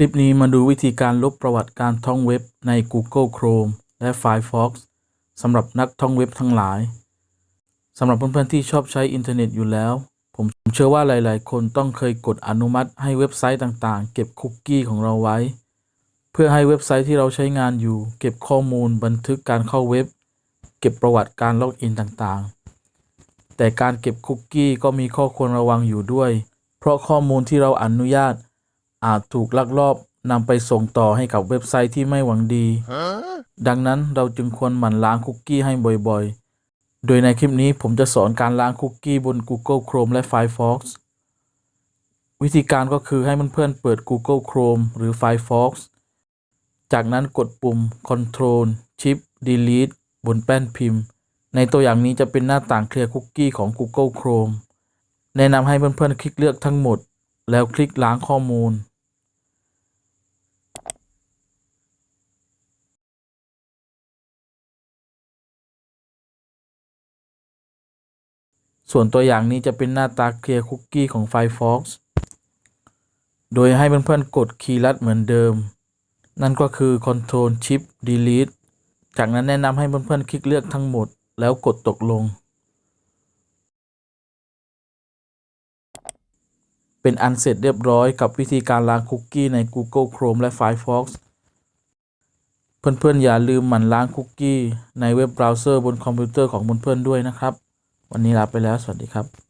ลิปนี้มาดูวิธีการลบประวัติการท่องเว็บใน Google Chrome และ Firefox สำหรับนักท่องเว็บทั้งหลายสำหรับเพื่อนๆที่ชอบใช้อินเทอร์เน็ตอยู่แล้ว ผมเชื่อว่าหลายๆ คนต้องเคยกดอนุมัติให้เว็บไซต์ต่างๆ เก็บคุกกี้ของเราไว้ เพื่อให้เว็บไซต์ที่เราใช้งานอยู่ เก็บข้อมูลบันทึกการเข้าเว็บ เก็บประวัติการล็อกอินต่างๆ แต่การเก็บคุกกี้ก็มีข้อควรระวังอยู่ด้วย เพราะข้อมูลที่เราอนุญาต อาจถูกลักลอบนำไปส่งต่อให้กับเว็บไซต์ที่ไม่หวังดี ดังนั้นเราจึงควรหมั่นล้างคุกกี้ให้บ่อยๆ โดยในคลิปนี้ผมจะสอนการล้างคุกกี้บน Google Chrome และ Firefox วิธีการก็คือให้เพื่อนๆเปิด Google Chrome หรือ Firefox จากนั้นกดปุ่ม Control Shift Delete บนแป้นพิมพ์ ในตัวอย่างนี้จะเป็นหน้าต่างเคลียร์คุกกี้ของ Google Chrome แนะนำให้เพื่อนๆคลิกเลือกทั้งหมด แล้วคลิกล้างข้อมูล ส่วนตัวอย่างนี้จะเป็นหน้าตาเคลียร์คุกกี้ของ Firefox โดยให้เพื่อนๆกดคีย์ลัดเหมือนเดิม นั่นก็คือ Ctrl Shift Delete จากนั้นแนะนำให้เพื่อนๆคลิกเลือกทั้งหมด แล้วกดตกลง เป็นอันเสร็จเรียบร้อยกับวิธีการล้างคุกกี้ใน Google Chrome และ Firefox เพื่อนๆอย่าลืมหมั่นล้างคุกกี้ในเว็บเบราว์เซอร์บนคอมพิวเตอร์ของเพื่อนๆด้วยนะครับ วันนี้ลาไปแล้วสวัสดีครับ